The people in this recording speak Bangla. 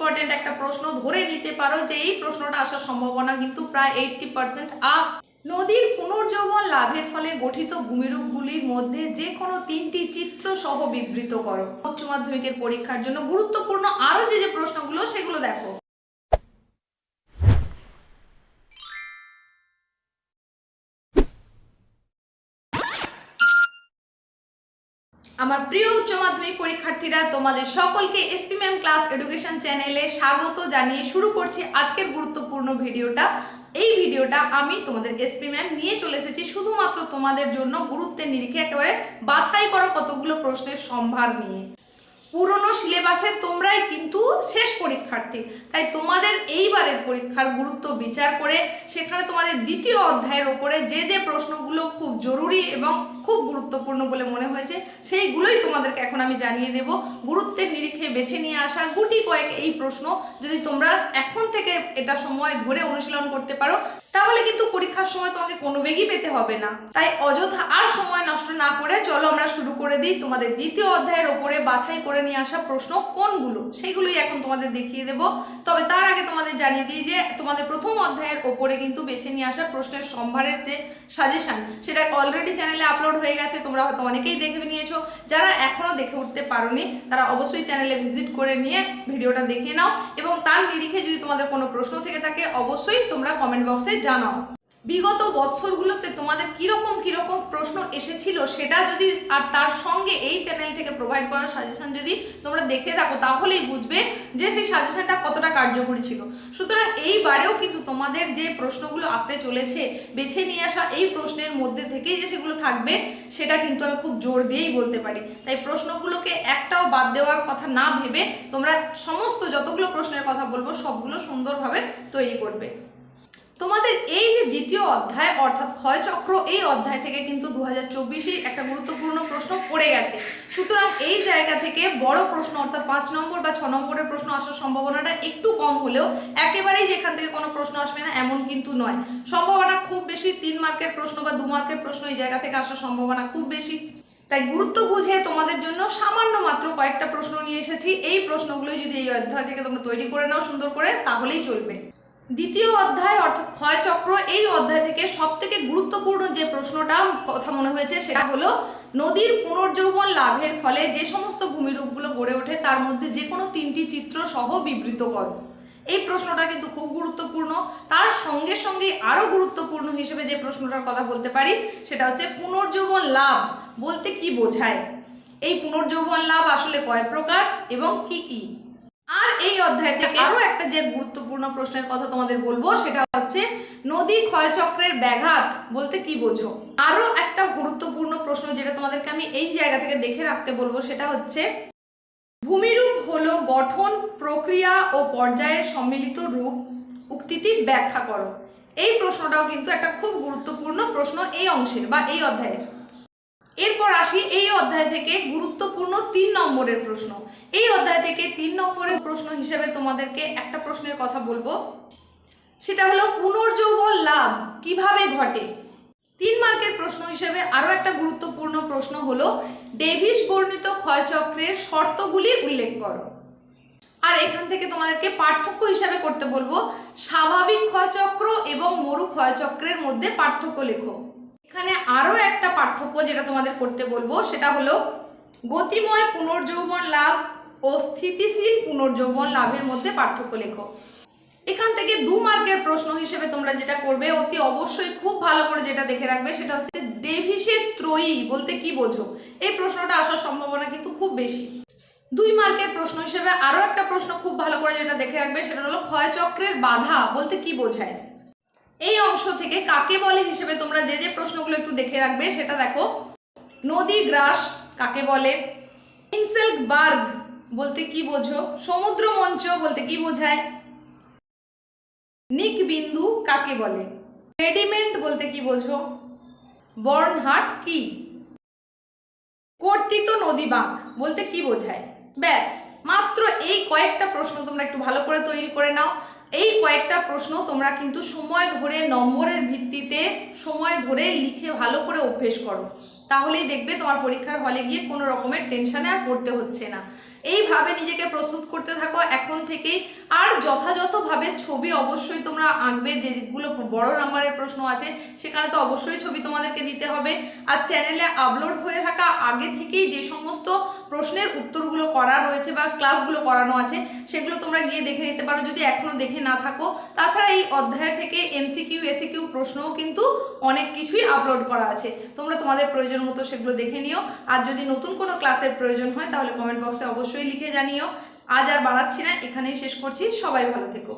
ইম্পর্টেন্ট একটা প্রশ্ন ধরে নিতে পারো যে এই প্রশ্নটা আসার সম্ভাবনা কিন্তু প্রায় এইটটি পার্সেন্ট আপ। নদীর পুনর্যৌবন লাভের ফলে গঠিত ভূমিরূপগুলির মধ্যে যে কোনো তিনটি চিত্র সহ বিবৃত করো। উচ্চ মাধ্যমিকের পরীক্ষার জন্য গুরুত্বপূর্ণ আরও যে যে প্রশ্নগুলো সেগুলো দেখো। আমার প্রিয় উচ্চ মাধ্যমিক পরীক্ষার্থীরা, তোমাদের সকলকে এসপি ম্যাম ক্লাস এডুকেশন চ্যানেলে স্বাগত জানিয়ে শুরু করছি আজকের গুরুত্বপূর্ণ ভিডিওটা। এই ভিডিওটা আমি তোমাদের এসপি ম্যাম নিয়ে চলে এসেছি শুধুমাত্র তোমাদের জন্য গুরুত্বের নিরিখে একেবারে বাছাই করা কতগুলো প্রশ্নের সম্ভার নিয়ে। পুরনো সিলেবাসে তোমরাই কিন্তু শেষ পরীক্ষার্থী, তাই তোমাদের এইবারের পরীক্ষার গুরুত্ব বিচার করে সেখানে তোমাদের দ্বিতীয় অধ্যায়ের ওপরে যে যে প্রশ্নগুলো খুব জরুরি এবং খুব গুরুত্বপূর্ণ বলে মনে হয়েছে। সেইগুলোই তোমাদেরকে এখন আমি জানিয়ে দেব। গুরুত্বের নিরিখে বেছে নিয়ে আসা গুটি কয়েক এই প্রশ্ন। যদি তোমরা এখন থেকে এটা সময় ধরে অনুশীলন করতে পারো, তাহলে কিন্তু পরীক্ষার সময় তোমাকে কোনো বেগই পেতে হবে না। তাই অযথা আর সময় নষ্ট না করে চলো আমরা শুরু করে দিই তোমাদের দ্বিতীয় অধ্যায়ের ওপরে বাছাই করে নিয়ে আসা প্রশ্ন কোনগুলো? সেইগুলোই এখন তোমাদের দেখিয়ে দেব। তবে তার আগে তোমাদের জানিয়ে দিই যে তোমাদের প্রথম অধ্যায়ের ওপরে কিন্তু বেছে নিয়ে আসা প্রশ্নের সম্ভারের যে সাজেশন সেটা অলরেডি চ্যানেলে আপলোড হয়ে গেছে, তোমরা হয়তো অনেকেই দেখে নিয়েছো। যারা এখনও দেখে উঠতে পারোনি, তারা অবশ্যই চ্যানেলে ভিজিট করে নিয়ে ভিডিওটা দেখে নাও। এবং তার নিরিখে যদি তোমাদের কোনো প্রশ্ন থেকে থাকে, অবশ্যই তোমরা কমেন্ট বক্সে জানাও। বিগত বৎসরগুলোতে তোমাদের কীরকম কীরকম প্রশ্ন এসেছিল সেটা যদি, আর তার সঙ্গে এই চ্যানেল থেকে প্রোভাইড করার সাজেশন যদি তোমরা দেখে থাকো, তাহলেই বুঝবে যে সেই সাজেশনটা কতটা কার্যকরী ছিল। সুতরাং এইবারেও কিন্তু তোমাদের যে প্রশ্নগুলো আসতে চলেছে, বেছে নিয়ে আসা এই প্রশ্নের মধ্যে থেকেই যে সেগুলো থাকবে, সেটা কিন্তু আমি খুব জোর দিয়েই বলতে পারি। তাই প্রশ্নগুলোকে একটাও বাদ দেওয়ার কথা না ভেবে তোমরা সমস্ত যতগুলো প্রশ্নের কথা বলব, সবগুলো সুন্দরভাবে তৈরি করবে। তোমাদের এই যে দ্বিতীয় অধ্যায়, অর্থাৎ ক্ষয়চক্র, এই অধ্যায় থেকে কিন্তু দু হাজার একটা গুরুত্বপূর্ণ প্রশ্ন পড়ে গেছে। সুতরাং এই জায়গা থেকে বড় প্রশ্ন, অর্থাৎ পাঁচ নম্বর বা ছ নম্বরের প্রশ্ন আসার সম্ভাবনাটা একটু কম হলেও একেবারেই যেখান থেকে কোনো প্রশ্ন আসবে না, এমন কিন্তু নয়। সম্ভাবনা খুব বেশি, তিন মার্কের প্রশ্ন বা দু মার্কের প্রশ্ন এই জায়গা থেকে আসার সম্ভাবনা খুব বেশি। তাই গুরুত্ব বুঝে তোমাদের জন্য সামান্য মাত্র কয়েকটা প্রশ্ন নিয়ে এসেছি। এই প্রশ্নগুলোই যদি এই অধ্যায় থেকে তোমরা তৈরি করে নাও সুন্দর করে, তাহলেই চলবে। দ্বিতীয় অধ্যায় অর্থাৎ ক্ষয়চক্র এই অধ্যায় থেকে সব থেকে গুরুত্বপূর্ণ যে প্রশ্নটা কথা মনে হয়েছে সেটা হলো, নদীর পুনর্যৌবন লাভের ফলে যে সমস্ত ভূমিরূপগুলো গড়ে ওঠে তার মধ্যে যে কোনো তিনটি চিত্র সহ বিবৃত করো। এই প্রশ্নটা কিন্তু খুব গুরুত্বপূর্ণ। তার সঙ্গে সঙ্গে আরও গুরুত্বপূর্ণ হিসেবে যে প্রশ্নটার কথা বলতে পারি, সেটা হচ্ছে পুনর্যৌবন লাভ বলতে কি বোঝায়? এই পুনর্যৌবন লাভ আসলে কয় প্রকার এবং কি কি? আর এই অধ্যায় থেকে আরও একটা যে গুরুত্বপূর্ণ প্রশ্নের কথা তোমাদের বলব সেটা হচ্ছে নদী ক্ষয়চক্রের ব্যাঘাত বলতে কি বোঝো? আরও একটা গুরুত্বপূর্ণ প্রশ্ন যেটা তোমাদেরকে আমি এই জায়গা থেকে দেখে রাখতে বলব সেটা হচ্ছে ভূমিরূপ হলো গঠন প্রক্রিয়া ও পর্যায়ের সম্মিলিত রূপ উক্তিটি ব্যাখ্যা করো। এই প্রশ্নটাও কিন্তু একটা খুব গুরুত্বপূর্ণ প্রশ্ন এই অংশের বা এই অধ্যায়ের। এরপর আসি এই অধ্যায় থেকে গুরুত্বপূর্ণ তিন নম্বরের প্রশ্ন। এই অধ্যায় থেকে তিন নম্বরের প্রশ্ন হিসেবে তোমাদেরকে একটা প্রশ্নের কথা বলব। সেটা হলো, পুনর্যৌবন লাভ কীভাবে ঘটে? তিন মার্কের প্রশ্ন হিসেবে আরও একটা গুরুত্বপূর্ণ প্রশ্ন হলো, ডেভিস বর্ণিত ক্ষয়চক্রের শর্তগুলি উল্লেখ করো। আর এখান থেকে তোমাদেরকে পার্থক্য হিসাবে করতে বলব, স্বাভাবিক ক্ষয়চক্র এবং মরু ক্ষয়চক্রের মধ্যে পার্থক্য লেখো। এখানে আরও একটা পার্থক্য যেটা তোমাদের করতে বলব, সেটা হলো গতিময় পুনর্যৌবন লাভ ও স্থিতিশীল পুনর্যৌবন লাভের মধ্যে পার্থক্য লেখো। এখান থেকে দু মার্কের প্রশ্ন হিসেবে তোমরা যেটা করবে, অতি অবশ্যই খুব ভালো করে যেটা দেখে রাখবে, সেটা হচ্ছে ডেভিসের ত্রয়ী বলতে কি বোঝো? এই প্রশ্নটা আসার সম্ভাবনা কিন্তু খুব বেশি। দুই মার্কের প্রশ্ন হিসেবে আরও একটা প্রশ্ন খুব ভালো করে যেটা দেখে রাখবে, সেটা হলো ক্ষয়চক্রের বাধা বলতে কি বোঝায়? এই অংশ থেকে কাকে বলে হিসেবে তোমরা যে যে প্রশ্নগুলো একটু দেখে রাখবে, সেটা দেখো। নদী গ্রাস কাকে বলে? ইনসেল্ক বার্গ বলতে কি বোঝো? সমুদ্র মঞ্চ বলতে কি বোঝায়? নিক বিন্দু কাকে বলে? রেডিমেন্ট বলতে কি বোঝো? বর্নহাট কি? কর্তিত নদী বাঁক বলতে কি বোঝায়? ব্যাস, মাত্র এই কয়েকটা প্রশ্ন তোমরা একটু ভালো করে তৈরি করে নাও। এই কয়েকটা প্রশ্ন তোমরা কিন্তু সময় ধরে নম্বরের ভিত্তিতে সময় ধরে লিখে ভালো করে অভ্যেস করো। তাহলেই দেখবে তোমার পরীক্ষার হলে গিয়ে কোনো রকমের টেনশানে আর পড়তে হচ্ছে না। এইভাবে নিজেকে প্রস্তুত করতে থাকো, এখন থেকেই। আর যথাযথভাবে ছবি অবশ্যই তোমরা আঁকবে, যেগুলো বড় নাম্বারের প্রশ্ন আছে, সেখানে তো অবশ্যই ছবি তোমাদেরকে দিতে হবে। আর চ্যানেলে আপলোড হয়ে থাকা আগে থেকেই যে সমস্ত প্রশ্নের উত্তরগুলো করা রয়েছে বা ক্লাসগুলো করানো আছে, সেগুলো তোমরা গিয়ে দেখে নিতে পারো। যদি এখনও দেখে না থাকো, তাছাড়া এই অধ্যায়ের থেকে এমসিকিউ এসিকিউ প্রশ্নও কিন্তু অনেক কিছুই আপলোড করা আছে। তোমরা তোমাদের প্রয়োজন মতো সেগুলো দেখে নিও। আর যদি নতুন কোনো ক্লাসের প্রয়োজন হয়, তাহলে কমেন্ট বক্সে অবশ্যই লিখে জানিও। আজ আর বাড়াচ্ছি না, এখানেই শেষ করছি। সবাই ভালো থেকো।